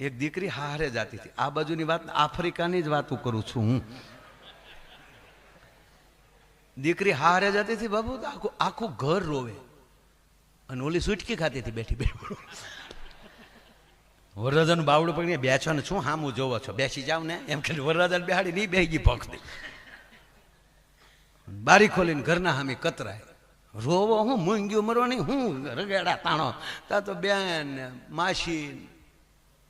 એક દીકરી હારે જાતી હતી. આ બાજુની વાત આફ્રિકાની જ વાતો કરું છું હું. દીકરી હારે જતી હતી, બાબુ આખું આખું ઘર રોવે. અને ઓલી સુટકી ખાતી હતી બેઠી બેઠી. વરરાજાનું બાવડું પકડીને બેસો ને શું હામું જોવો છો? બેસી જાવ ને? એમ કે વરરાજાને બેહાડી નહીં બેસી ગઈ પકડી બારી ખોલીને ઘરના હામી કતરાય. રોવો હું, મૂંગ્યું મરવાની હું, રગેડા તાણો. તા તો બેન, માસી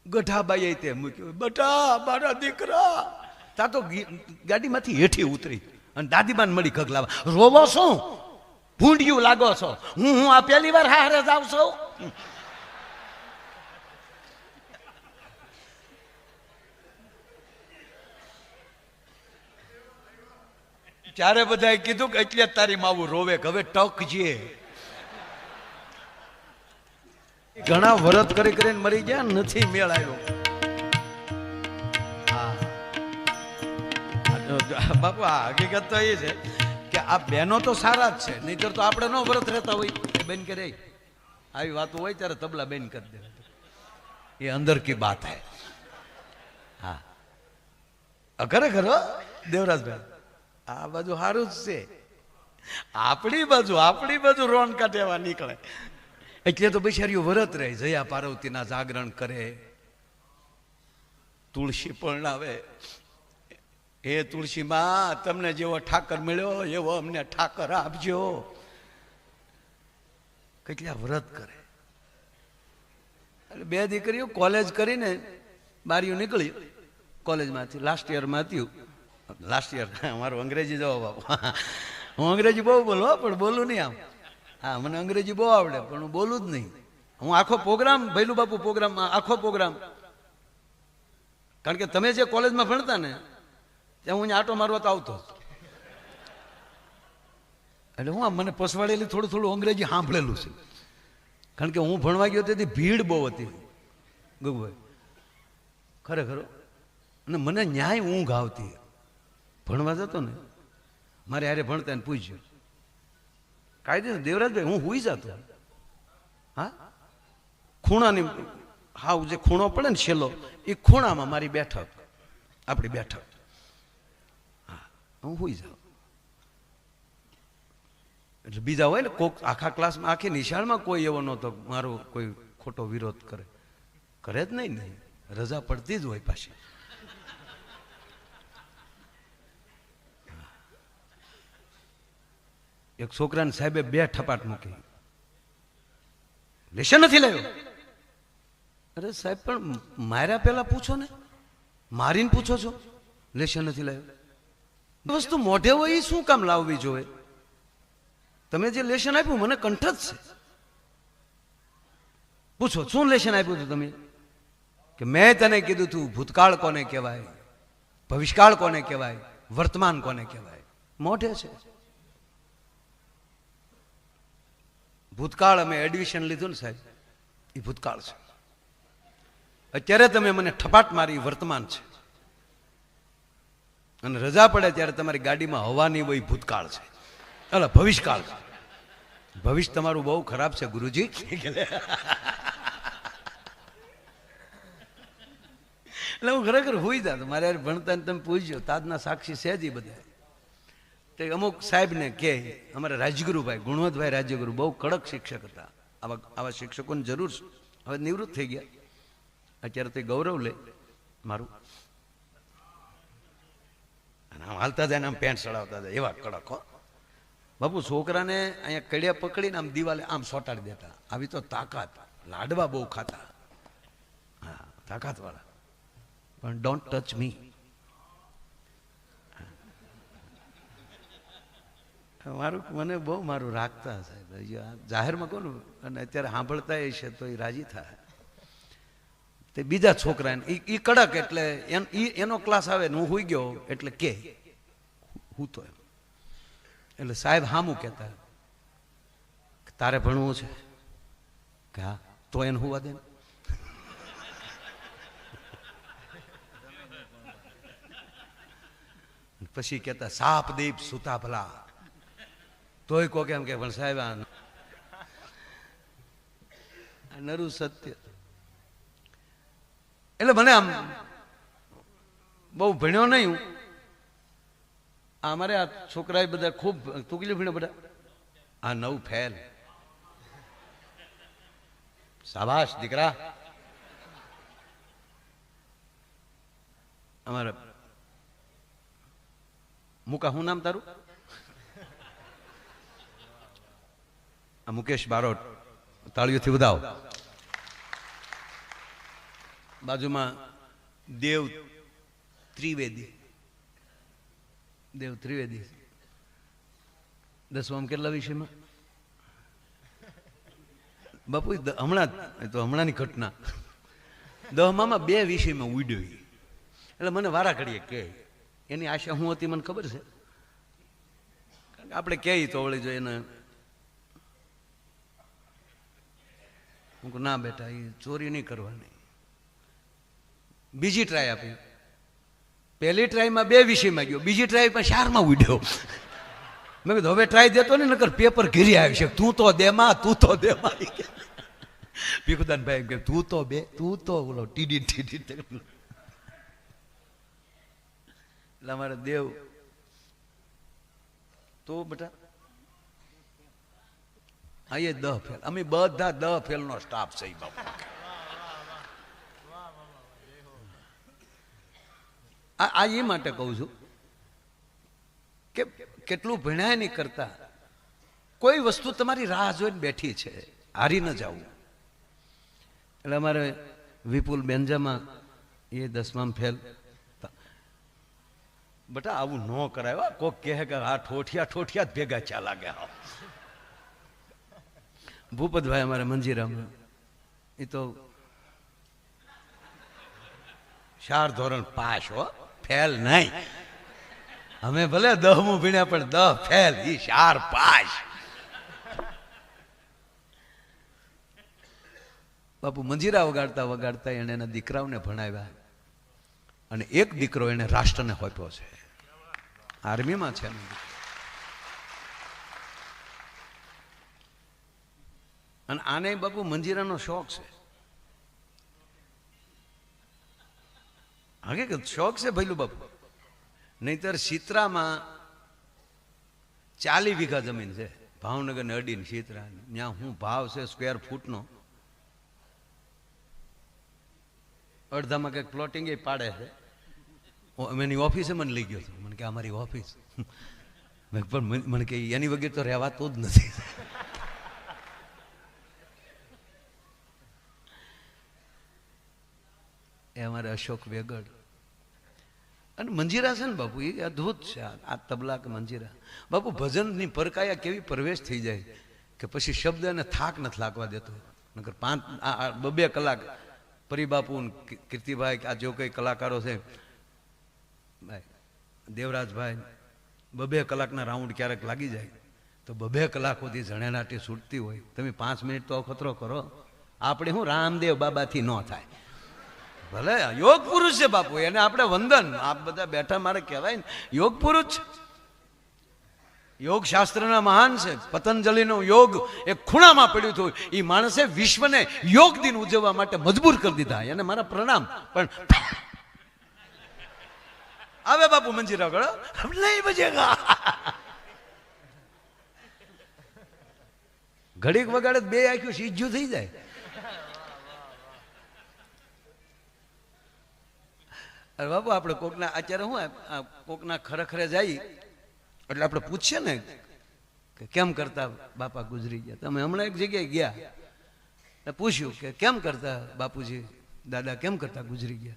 ને ગઢાબાઈ તે મૂક્યો. બટા, મારા દીકરા. તા તો ગાડીમાંથી હેઠી ઉતરી અને દાદીબાન મળી ઘગલાવા રોવો શું? ભૂંડિયું લાગો છો? હું હું આ પહેલી વાર હારે જાવ છું? ત્યારે બધાએ કીધું કે એટલે તારી માવું રોવે હવે ટક છે ઘણા વ્રત કરી કરીને મરી ગયા, નથી મેળ આવ્યો. બાપુ, આ હકીકત તો એ છે કે આ બહેનો તો સારા જ છે, નહીતર તો આપણે નો વ્રત રહેતા હોય. બેન કે રે આવી વાતો હોય ત્યારે તબલા બેન કરી દે. એ અંદર કી બાત હે. હા. ખરેખર દેવરાજભાઈ? આ બાજુ સારું જ છે. આપણી બાજુ આપણી બાજુ રોન કાઢેવા નીકળે. એટલે તો બિચારીઓ વ્રત રહે, જયા પાર્વતીના જાગરણ કરે. તુલસી પણ આવે હે તુલસી માં, તમને જેવો ઠાકર મળ્યો, એવો અમને ઠાકર આપજો. કેટલા વ્રત કરે. એટલે બે દીકરીઓ કોલેજ કરીને બારીઓ નીકળી. કોલેજમાંથી લાસ્ટ યરમાં હતું લાસ્ટ યર મારું અંગ્રેજી જવાબ આપો. હું અંગ્રેજી બહુ બોલું પણ બોલું નહીં આમ. હા, મને અંગ્રેજી બહુ આવડે, પણ હું બોલું જ નહીં. હું આખો પ્રોગ્રામ, ભૈલું બાપુ પ્રોગ્રામ આખો પ્રોગ્રામ. કારણ કે તમે જે કોલેજમાં ભણતા ને, ત્યાં હું આટો મારવા તો આવતો એટલે હું મને પસવાડેલી થોડું થોડું અંગ્રેજી સાંભળેલું છે. કારણ કે હું ભણવા ગયો તેથી ભીડ બહુ હતી. ગગુભાઈ ખરેખર. અને મને ન્યાય ઊંઘ આવતી. ભણવા જતો ને, મારે હારે ભણતા પૂછ્યું. કાયદે દેવરાજભાઈ, હું હુઈ જતો. હા? ખૂણાની હાવ જે ખૂણો પડે ને છેલ્લો, એ ખૂણામાં મારી બેઠક. આપણી બેઠક. હા, હું હુઈ જાઉં. એટલે બીજા હોય ને, કોક આખા ક્લાસમાં, આખી નિશાળમાં કોઈ એવો નહોતો મારો કોઈ ખોટો વિરોધ કરે. કરે જ નહીં નહીં રજા પડતી જ હોય પાછી. એક છોકરાને સાહેબે બે ઠપાટ મૂકી. લેશે નથી લાવ્યો. અરે સાહેબ, પણ માર્યા પહેલા પૂછો ને. મારીને પૂછો છો. લેશે નથી લાવ્યો. વસ્તુ મોઢે હોય એ શું કામ લાવવી જોઈએ? તમે જે લેશન આપ્યું, મને કંઠ જ છે. પૂછો, શું લેશન આપ્યું હતું તમે? કે મેં તને કીધું તું, ભૂતકાળ કોને કહેવાય? ભવિષ્યકાળ કોને કહેવાય? વર્તમાન કોને કહેવાય? મોઢે છે. ભૂતકાળ અમે એડમિશન લીધું ને સાહેબ એ ભૂતકાળ છે. અત્યારે તમે મને ઠપાટ મારી વર્તમાન છે. અને રજા પડે ત્યારે તમારી ગાડીમાં હવાની હોય ભૂતકાળ છે. અલા, ભવિષ્યકાળ. છે ભવિષ્ય તમારું બહુ ખરાબ છે, ગુરુજી. એટલે હું ખરેખર હોઈ જાત. મારે ભણતા તમે પૂછજો, તાજના સાક્ષી છે જ ઈ બધા. તે અમુક સાહેબને કે અમારા રાજગુરુભાઈ, ગુણવંતભાઈ રાજ્યગુરુ બહુ કડક શિક્ષક હતા. આવા આવા શિક્ષકોને જરૂર છે. હવે નિવૃત્ત થઈ ગયા. અત્યારે તે ગૌરવ લે મારું. અને આમ હાલતા જાય ને આમ પેન્ટ ચડાવતા જાય, એવા કડક, હો. બાપુ, છોકરાને અહીંયા કડિયા પકડીને આમ દિવાલે આમ સોટાડી દેતા. આવી તો તાકાત. લાડવા બહુ ખાતા. હા તાકાત વાળા પણ ડોન્ટ ટચ મી મારું, મને બહુ મારું રાખતા સાહેબ જાહેરમાં કહું અને અત્યારે સાંભળતા એ છે, તો એ રાજી થાય. તે બીજા છોકરા એ કડક એટલે એન- ક્લાસ આવે ને હું હોઈ ગયો એટલે કે. હું તો એમ. એટલે સાહેબ હામું કહેતા તારે ભણવું છે? કે હા. તો એને હોવા દે. પછી કહેતા, સાપ દીપ સુતા ભલા. તોય કોક એમ કે, પણ સાહેબ, આ નરું સત્ય. એટલે મને આમ બહુ ભણ્યો નહીં હું. અમારે આ છોકરા બધા ખૂબ તું કેટલું ભણ્યો બધા. આ નવ ફેલ. સાબાશ દીકરા. અમારા મુકા, શું નામ તારું? આ મુકેશ બારોટ, તાળીઓથી વધાવો. બાજુમાં દેવ ત્રિવેદી. દેવ ત્રિવેદી. દસમાં કેટલા વિષયમાં બાપુ હમણાં તો હમણાંની ઘટના. દહમામાં બે વિષયમાં ઉડ્યો એટલે મને વારા ઘડીએ કે એની આશા હું હતી, મને ખબર છે? આપણે કહીએ તો વળી જો એને હું કહું, ના બેટા એ ચોરી નહીં કરવાની. બીજી ટ્રાય આપી. પહેલી ટ્રાયમાં બે વિષયમાં ગયો બીજી ટ્રાય પણ શારમાં ઉડ્યો. મેં કીધું, હવે ટ્રાય દેતો ને નકર પેપર ઘેરી આવી છે. તું તો દેમાં, તું તો દેમાં. ભીખુદાનભાઈ એમ કે, તું તો બે, તું તો બોલો ટીડી ટીડી. એટલે અમારે દેવ, તો બેટા હા એ દહ ફેલ. અમે બધા દહ ફેલનો સ્ટાફ છે આ એ માટે કહું છું કે કેટલું ભણ્યા નહીં કરતા. કોઈ વસ્તુ તમારી રાહ જોઈને બેઠી છે, હારી ન જવું એટલે અમારે વિપુલ બેન્જામાં એ દસમામ ફેલ. બટા આવું ન કરાય કોક કહે કે આ ઠોઠિયા ઠોઠિયા જ ભેગા ચા લાગે ભૂપતભાઈ અમારે મંજીરામાં. એ તો ચાર ધોરણ પાસ હો, ફેલ નહીં. અમે ભલે દહમું ભીણ્યા, પણ દહ ફેલ, ઈ ચાર પાસ. બાપુ મંજીરા વગાડતા વગાડતા એને એના દીકરાઓને ભણાવ્યા. અને એક દીકરો એને રાષ્ટ્રને હોપ્યો છે. આર્મીમાં છે. એનો. અને આને બાપુ મંજીરાનો શોખ છે. હકીકત શોખ છે ભૈલું બાપુ. નહીતર સિત્રામાં ચાલી વીઘા જમીન છે. ભાવનગર ને અડીને સિત્રા ત્યાં હું ભાવ છે સ્ક્વેર ફૂટનો અડધામાં કંઈક પ્લોટિંગ એ પાડે છે. એની ઓફિસે મને લઈ ગયો હતો મને કે અમારી ઓફિસ પણ મને કે એની વગર તો રહેવાતું જ નથી. અમારે અશોક વેગડ અને મંજીરા બાપુ, એ અદ્ભુત છે આ તબલા મંજીરા. બાપુ, ભજનની પરકાયા કેવી પ્રવેશ થઈ જાય કે પછી શબ્દ થાક નથી લાગવા દેતો. નકર પાંચ આ બબે કલાક પરિબાપુ કીર્તિભાઈ આ જો કંઈ કલાકારો છે, ભાઈ, દેવરાજભાઈ બબે કલાકના રાઉન્ડ ક્યારેક લાગી જાય, તો બબે કલાક સુધી જણેનાટી છૂટતી હોય. તમે પાંચ મિનિટ તો અખતરો કરો. આપણે શું રામદેવ બાબાથી ન થાય. ભલે, યોગ પુરુષ છે બાપુ, એને આપણે વંદન, આપ બધા બેઠા મારે કહેવાય ને, યોગ પુરુષ. યોગ શાસ્ત્રના મહાન છે. પતંજલિનો યોગ એ ખૂણામાં પડ્યું હતું. એ માણસે વિશ્વને યોગ દિન ઉજવવા માટે મજબૂર કરી દીધા. એને મારા પ્રણામ. પણ આવે બાપુ મંજીરા ગળો નહીં બજેગા ઘડીક વગાડે બે આખ્યું સીજ્યું થઈ જાય. અરે બાબુ આપણે કોકના અત્યારે હું કોકના ખરેખરે જાય, એટલે આપણે પૂછીએ ને કે કેમ કરતા બાપા ગુજરી ગયા? તમે હમણાં એક જગ્યાએ ગયા. પૂછ્યું કે કેમ કરતા બાપુજી? દાદા, કેમ કરતા ગુજરી ગયા?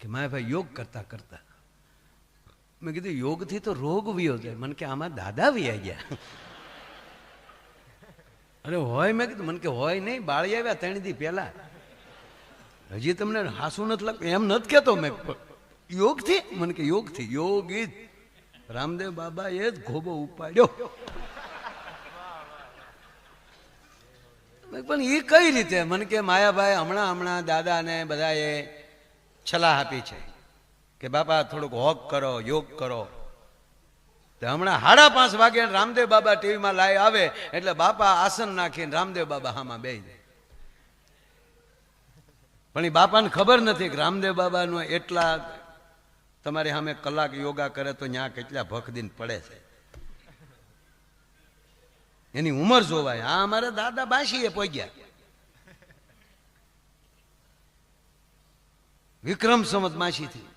કે મારા ભાઈ યોગ કરતા કરતા. મેં કીધું, યોગથી તો રોગ વિયો જાય. મને કે, આમાં દાદા વિયા ગયા. અરે, હોય, મેં કીધું, મને કે, હોય નહીં, બાળી આવ્યા ત્રણ દી પહેલા. હજી તમને હાસુ નથી લાગતું? એમ નથી કહેતો મેં. યોગથી મને કે યોગ ઈ જ રામદેવ બાબા એ જ ઘોબો ઉપાડ્યો. પણ એ કઈ રીતે? મને કે, માયાભાઈ, હમણાં હમણાં દાદાને બધાએ છલાહ આપી છે કે, બાપા, થોડુંક હોક કરો, યોગ કરો. તો હમણાં સાડા પાંચ વાગે રામદેવ બાબા ટીવીમાં લાઈવ આવે, એટલે બાપા આસન નાખીને રામદેવ બાબા હામાં બે પણ એ બાપાને ખબર નથી કે રામદેવ બાબાનો એટલા તમારી સામે કલાક યોગા કરે તો ત્યાં કેટલા ભખ દિન પડે છે. એની ઉંમર જોવાય. આ અમારે દાદા બાશીએ પહોંચ્યા વિક્રમ સંવત માસીથી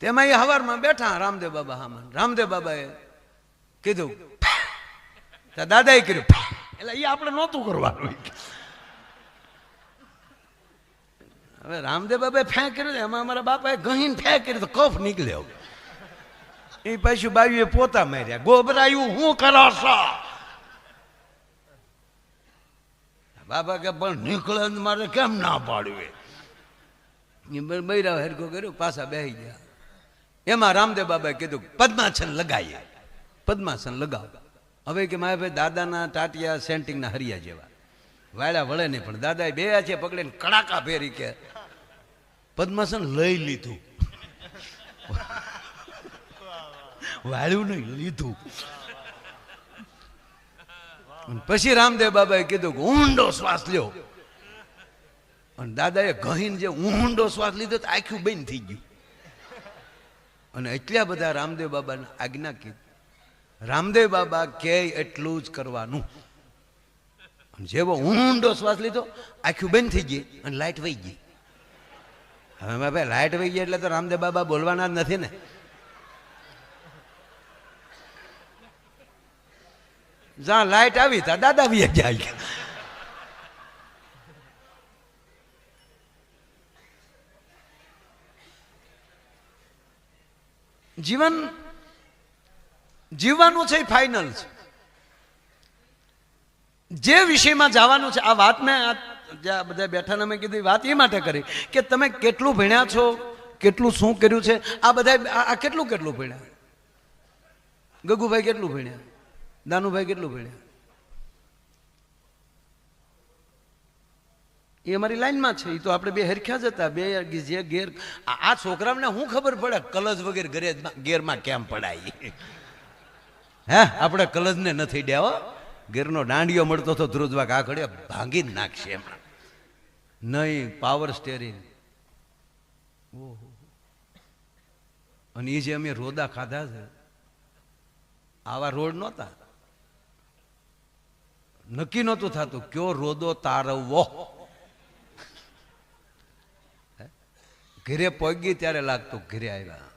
તેમાં એ હવારમાં બેઠા રામદેવ બાબા હામાં. રામદેવ બાબાએ કીધું દાદાએ કર્યું એટલે એ આપણે નહોતું કરવાનું. હવે રામદેવ બાબાએ ફેં કર્યું એમાં અમારા બાપાએ ગહીને ફેં કર્યું તો કફ નીકળ્યો. એ પાછું બાયુએ પોતા માર્યા. ગોબરાયું, હું કરો બાબા કે, પણ નીકળે મારે કેમ ના પાડવે? એ બૈરા હરકો કર્યો, પાછા બેસી ગયા. એમાં રામદેવ બાબાએ કીધું, પદ્માસન લગાવીએ પદ્માસન લગાવ. હવે કે મારા ભાઈ દાદાના ટાટિયા સેન્ટિંગના હરિયા જેવા. વાળા વળે નહીં, પણ દાદાએ બે છે પકડીને કડાકા ફેરી કે પદ્માસન લઈ લીધું. વાળ્યું નહીં, લીધું. પછી રામદેવ બાબાએ કીધું કે ઊંડો શ્વાસ લ્યો. અને દાદાએ ઘહીને જે ઊંડો શ્વાસ લીધો તો આખું બંધ થઈ ગયું. અને એટલા બધા રામદેવ બાબાને આજ્ઞા કીધી. રામદેવ બાબા કે એટલું જ કરવાનું. અને જેવો ઊંડો શ્વાસ લીધો, આખું બંધ થઈ ગઈ અને લાઈટ વહી ગઈ. હવે બાબા લાઇટ વહી ગઈ એટલે તો રામદેવ બાબા બોલવાના જ નથી ને. જ્યાં લાઇટ આવી ત્યાં દાદા બી જાય જીવન, જીવવાનું છે ફાઇનલ છે. જે વિષયમાં જવાનું છે, આ વાત મેં આ જ્યાં બધા બેઠાને મેં કીધી, વાત એ માટે કરી કે તમે કેટલું ભણ્યા છો, કેટલું શું કર્યું છે, આ બધા આ આ કેટલું કેટલું ભણ્યા? ગગુભાઈ કેટલું ભણ્યા? દાનુભાઈ કેટલું ભણ્યા? એ અમારી લાઈનમાં છે એ તો આપણે બે હરખ્યા જ હતા, બે જે ગેર આ આ છોકરાઓને શું ખબર પડે, કલજ વગેરે ઘરે ગેરમાં કેમ પડાય? હે, આપણે કલજને નથી ડ્યા ગેરનો દાંડિયો મળતો તો ધ્રુજવા કાકડે ભાંગી નાખશે એમાં. નહીં પાવર સ્ટેરિંગ અને એ જે અમે રોદા ખાધા છે, આવા રોડ નહોતા. નક્કી નહોતું થતું, કયો રોદો તારવવો. ઘરે પગી ત્યારે લાગતું, ઘરે આવ્યા.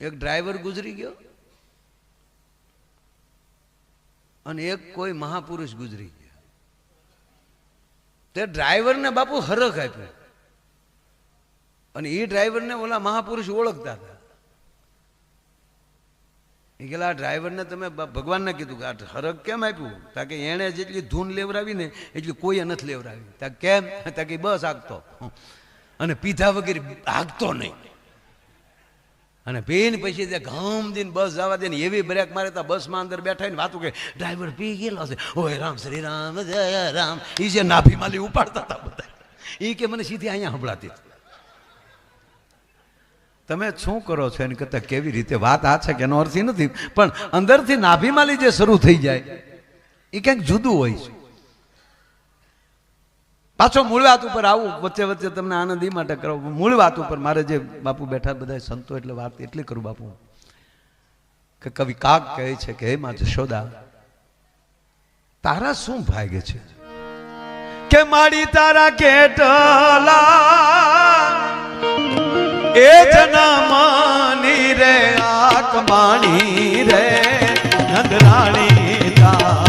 એક ડ્રાઈવર ગુજરી ગયો. અને એક કોઈ મહાપુરુષ ગુજરી ગયા. તે ડ્રાઈવરને બાપુ હરખ આપ્યો. અને એ ડ્રાઈવરને ઓલા મહાપુરુષ ઓળખતા હતા. એ ગયેલા ડ્રાઈવરને તમે ભગવાનને કીધું કે આ હરખ કેમ આપ્યું? તાકે એણે જેટલી ધૂન લેવરાવી ને એટલી કોઈએ નથી લેવરાવી તા કેમ? તાકે બસ આગતો અને પીધા વગેરે આગતો નહીં. અને પીને પછી તે ઘામ દઈને બસ જવા દે ને એવી બ્રેક મારે તો બસમાં અંદર બેઠા ને વાતું કે ડ્રાઈવર પી ગયેલો છે. ઓય, રામ શ્રી રામ, જય રામ. એ જે નાભી માલી ઉપાડતા હતા બધા. એ કે મને સીધી અહીંયા સંભળાતી તમે શું કરો છો? એને કરતાં કેવી રીતે? વાત આ છે કે એનો અર્થ નથી, પણ અંદરથી નાભીમાલી જે શરૂ થઈ જાય એ કંઈક જુદું હોય છે. પાછો મૂળ વાત ઉપર આવું, વચ્ચે વચ્ચે તમને આનંદ એ માટે કરો. મૂળ વાત ઉપર મારે જે બાપુ બેઠા બધા સંતો એટલે વાત એટલી કરું બાપુ. કે કવિ કાક કહે છે કે, હે માં જશોદા, તારા શું ભાગ્ય છે? કે મારી તારા કેટલા એ જનમની રે આક માણી રે, નંદરાણી તારા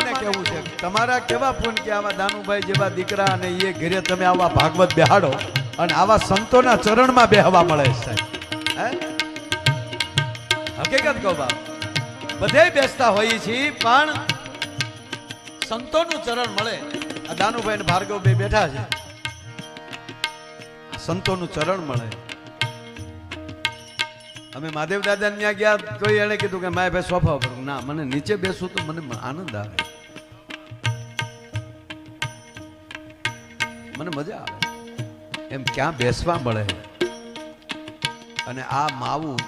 તો કેવું છે? તમારા કેવા ફોન કે આવા દાનુભાઈ જેવા દીકરા અને એ ઘરે તમે આવા ભાગવત બેહાડો અને આવા સંતોના ચરણમાં બેહવા મળે છે હકીકત કહો બાપ, બધે બેસતા હોઈએ છીએ, પણ સંતોનું ચરણ મળે. આ દાનુભાઈ ને ભાર્ગવ બે બેઠા છે. સંતોનું ચરણ મળે. અમે મહાદેવ દાદા ત્યાં ગયા, તો એણે કીધું કે માય ભાઈ સોફા ઉપર ના, મને નીચે બેસું તો મને આનંદ આવે. મને મજા આવે. એમ ક્યાં બેસવા મળે? અને આ માવું,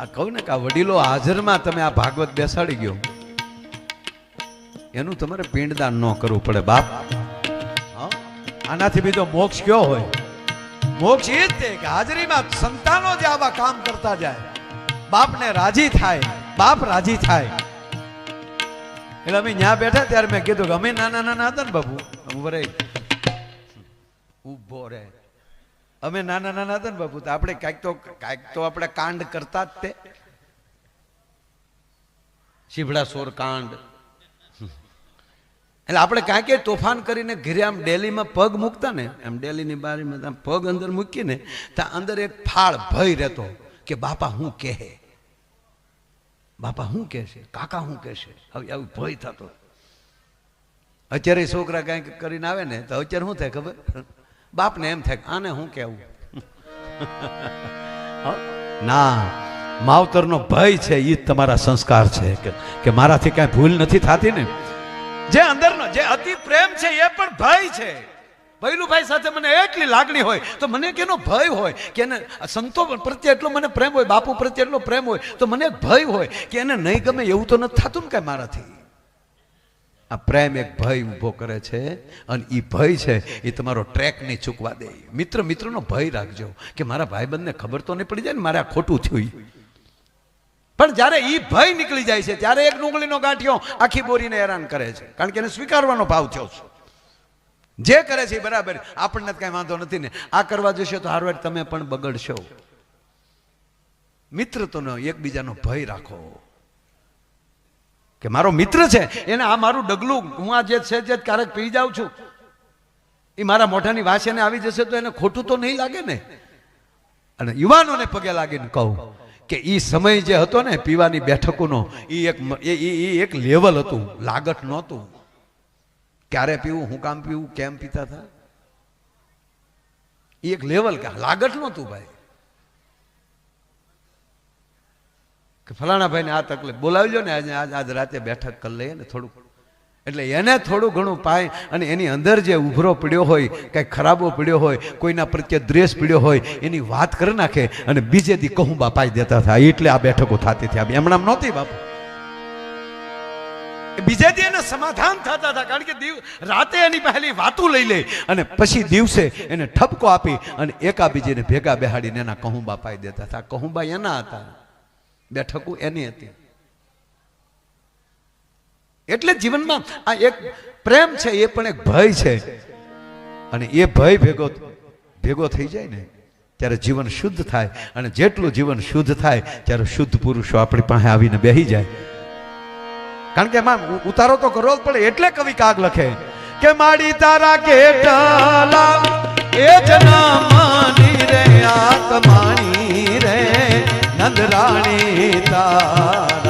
આ કહું ને કે આ વડીલો હાજરમાં તમે આ ભાગવત બેસાડી ગયો. એનું તમારે પિંડદાન ન કરવું પડે, બાપ? આનાથી બીજો મોક્ષ કયો હોય? મોક્ષ એ જ તે કે હાજરીમાં સંતાનો જે આવા કામ કરતા જાય, બાપને રાજી થાય, બાપ રાજી થાય. એટલે અમે ત્યાં બેઠા ત્યારે મેં કીધું કે અમે નાના નાના હતા ને બાપુ ઊભો ઊભો રે અમે નાના નાના હતા ને બાપુ, તો આપણે કાંઈક તો કાંઈક તો આપણે કાંડ કરતા જ તે. શીભડા સોર કાંડ. એટલે આપણે કાંઈક એ તોફાન કરીને ઘરે આમ ડેલીમાં પગ મૂકતા ને, એમ ડેલીની બારીમાં આમ પગ અંદર મૂકીને ત્યાં અંદર એક ફાળ ભય રહેતો કે બાપા હું કહે? બાપા શું કહેશે કાકા શું કહેશે હવે આવું ભય થતો. અત્યારે છોકરા કાંઈક કરીને આવે ને, તો અત્યારે શું થાય ખબર? બાપને એમ થાય આને શું કહેવું? ના, માવતરનો ભય છે એ જ તમારા સંસ્કાર છે, કે- કે મારાથી કાંઈ ભૂલ નથી થતી ને. જે અંદરનો, જે અતિ પ્રેમ છે એ પણ ભય છે. ભૈલુભાઈ સાથે મને એટલી લાગણી હોય, તો મને કેનો ભય હોય કે એને સંતો પ્રત્યે એટલો મને પ્રેમ હોય, બાપુ પ્રત્યે એટલો પ્રેમ હોય, તો મને ભય હોય કે એને નહીં ગમે એવું તો નથી થતું ને કાંઈ મારાથી. આ પ્રેમ એક ભય ઊભો કરે છે અને એ ભય છે એ તમારો ટ્રેક નહીં ચૂકવા દે. મિત્ર, મિત્રનો ભય રાખજો કે મારા ભાઈબંધને ખબર તો નહીં પડી જાય ને મારે આ ખોટું થયું. પણ જ્યારે એ ભય નીકળી જાય છે, ત્યારે એક ડુંગળીનો ગાંઠિયો આખી બોરીને હેરાન કરે છે. કારણ કે એને સ્વીકારવાનો ભાવ થયો છે. જે કરે છે બરાબર. આપણને કાંઈ વાંધો નથી ને. આ કરવા જશો તો હારવાર તમે પણ બગડશો. મિત્ર તો ન એકબીજાનો ભય રાખો. કે મારો મિત્ર છે, એને આ મારું ડગલું, હું આ જે છે જે ક્યારેક પી જાઉં છું. એ મારા મોઢાની વાસ આવી જશે તો એને ખોટું તો નહીં લાગે ને? અને યુવાનોને પગે લાગીને કહું કે એ સમય જે હતો ને પીવાની બેઠકોનો એ એક લેવલ હતું, લાગત નહોતું. ક્યારે પીવું, હું કામ પીવું, કેમ પીતા હતા? એ એક લેવલ કે લાગટ નહોતું ભાઈ. કે ફલાણા ભાઈને આ તકલીફ, બોલાવજો ને આજે, આજ આજ રાતે બેઠક કરી લઈએ ને થોડુંક. એટલે એને થોડું ઘણું પાય અને એની અંદર જે ઉભરો પડ્યો હોય, કંઈ ખરાબો પડ્યો હોય, કોઈના પ્રત્યે દ્વેષ પડ્યો હોય, એની વાત કરી નાખે અને બીજે દી કહું બાપાઈ દેતા હતા એટલે આ બેઠકો થતી હતી એમણામ નહોતી બાપુ. બીજે દી એને સમાધાન થતા હતા કારણ કે દીવ રાતે એની પહેલી વાતું લઈ લે અને પછી દિવસે એને ઠપકો આપી અને એકાબીજીને ભેગા બેહાડીને એના કહું બાપાઈ દેતા હતા કહુંબા એના હતા. બેઠકો એની હતી. એટલે જીવનમાં આ એક પ્રેમ છે, એ પણ એક ભય છે. અને એ ભય ભેગો ભેગો થઈ જાય ને, ત્યારે જીવન શુદ્ધ થાય. અને જેટલું જીવન શુદ્ધ થાય, ત્યારે શુદ્ધ પુરુષો આપણી પાસે આવીને બેહી જાય. કારણ કે એમાં ઉતારો તો કરવો જ પડે, એટલે કવિ કાગ લખે. કે માડી તારા કેટલા એ જનામાની રે, આત્માની રે નંદરાણી તારા